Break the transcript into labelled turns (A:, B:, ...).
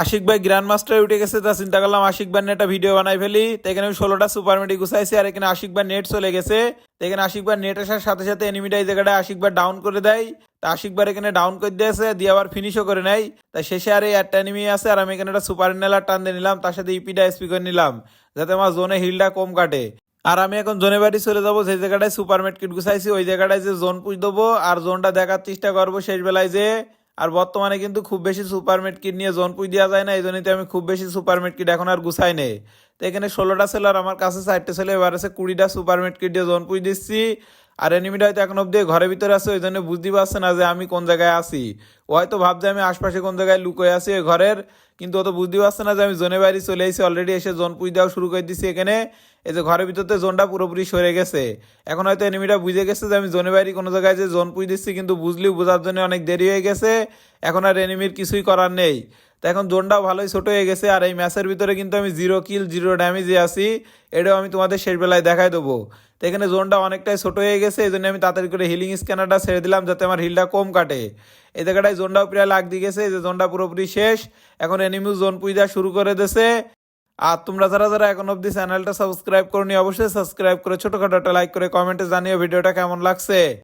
A: আশিক ভাই grand master উঠে গেছে, তা চিন্তা করলাম আশিক ভাই একটা ভিডিও বানাই ফেলি। তো এখানে আমি ষোলোটা সুপার মেডি গুছাইছি আর এখানে আশিক ভাই নেট চলে গেছে। তো এখানে আশিক ভাই নেট আসার সাথে সাথে এনিমিটা এই জায়গাটা আশিক ভাই ডাউন করে দেয়। তা আশিক ভাই এখানে ডাউন করে দিয়েছে, দিয়ে আবার ফিনিশও করে নেয়। তাই শেষে আর এই একটা এনিমি আছে আর আমি এখানে একটা সুপার নেলার টান দিয়ে নিলাম, তার সাথে ইপিটা এসপি করে নিলাম, যাতে আমার জোনে হিলটা কম কাটে। আর আমি এখন জোনে বাড়ি চলে যাব যে জায়গাটায় সুপার কিট গুছাইছি, ওই জায়গাটায় যে জোন পুষ দেবো, আর জোনটা দেখার চেষ্টা করব শেষ বেলায় যে আর বর্তমানে কিন্তু খুব বেশি সুপার কিট নিয়ে জোন পুই দেওয়া যায় না এই জন্যই আমি খুব বেশি সুপার কিট এখন আর গুছাই নেই। তো এখানে ষোলোটা সেলার আমার কাছে, চারটে ছেলে এবার আছে কুড়িটা সুপার কিট দিয়ে জোন পুই দিচ্ছি। আর এনিমিটা হয়তো এখন অব্দি ঘরের ভিতরে আছে, ওই জন্য বুঝতে পারছে না যে আমি কোন জায়গায় আছি। ও হয়তো ভাবছে আমি আশপাশে কোন জায়গায় লুকোয় আছি ওই ঘরের, কিন্তু ও তো বুঝতে পারছে না যে আমি জোনে বাইরে চলে এসেছি অলরেডি এসে জোন পুজ দেওয়া শুরু করে দিচ্ছি এখানে। এই যে ঘরের ভিতরতে জোনটা পুরোপুরি সরে গেছে। এখন হয়তো এনিমিটা বুঝে গেছে যে আমি জোনে বাইরে কোনো জায়গায় যে জোন পুজ দিচ্ছি, কিন্তু বুঝলেও বোঝার জন্য অনেক দেরি হয়ে গেছে। এখন আর এনিমির কিছুই করার নেই। তো এখন জোনটাও ভালোই ছোট হয়ে গেছে, আর এই ম্যাচের ভিতরে কিন্তু আমি জিরো কিল জিরো ড্যামেজে আছি। এটাও আমি তোমাদের শেষ বেলায় দেখাই দেবো। তো এখানে জোনটা অনেকটাই ছোট হয়ে গেছে, এই জন্য আমি তাড়াতাড়ি করে হিলিং স্ক্যানারটা ছেড়ে দিলাম যাতে আমার হিলটা কম কাটে। এই জায়গাটায় জোনটাও প্রায় লাগ দিয়ে গেছে যে জোনটা পুরোপুরি শেষ। এখন এনিমিউ জোন পুজা শুরু করে দিয়েছে। আর তোমরা যারা যারা এখন অব্দি চ্যানেলটা সাবস্ক্রাইব করনি, অবশ্যই সাবস্ক্রাইব করে ছোটোখাটো একটা লাইক করে কমেন্টে জানিও ভিডিওটা কেমন লাগছে।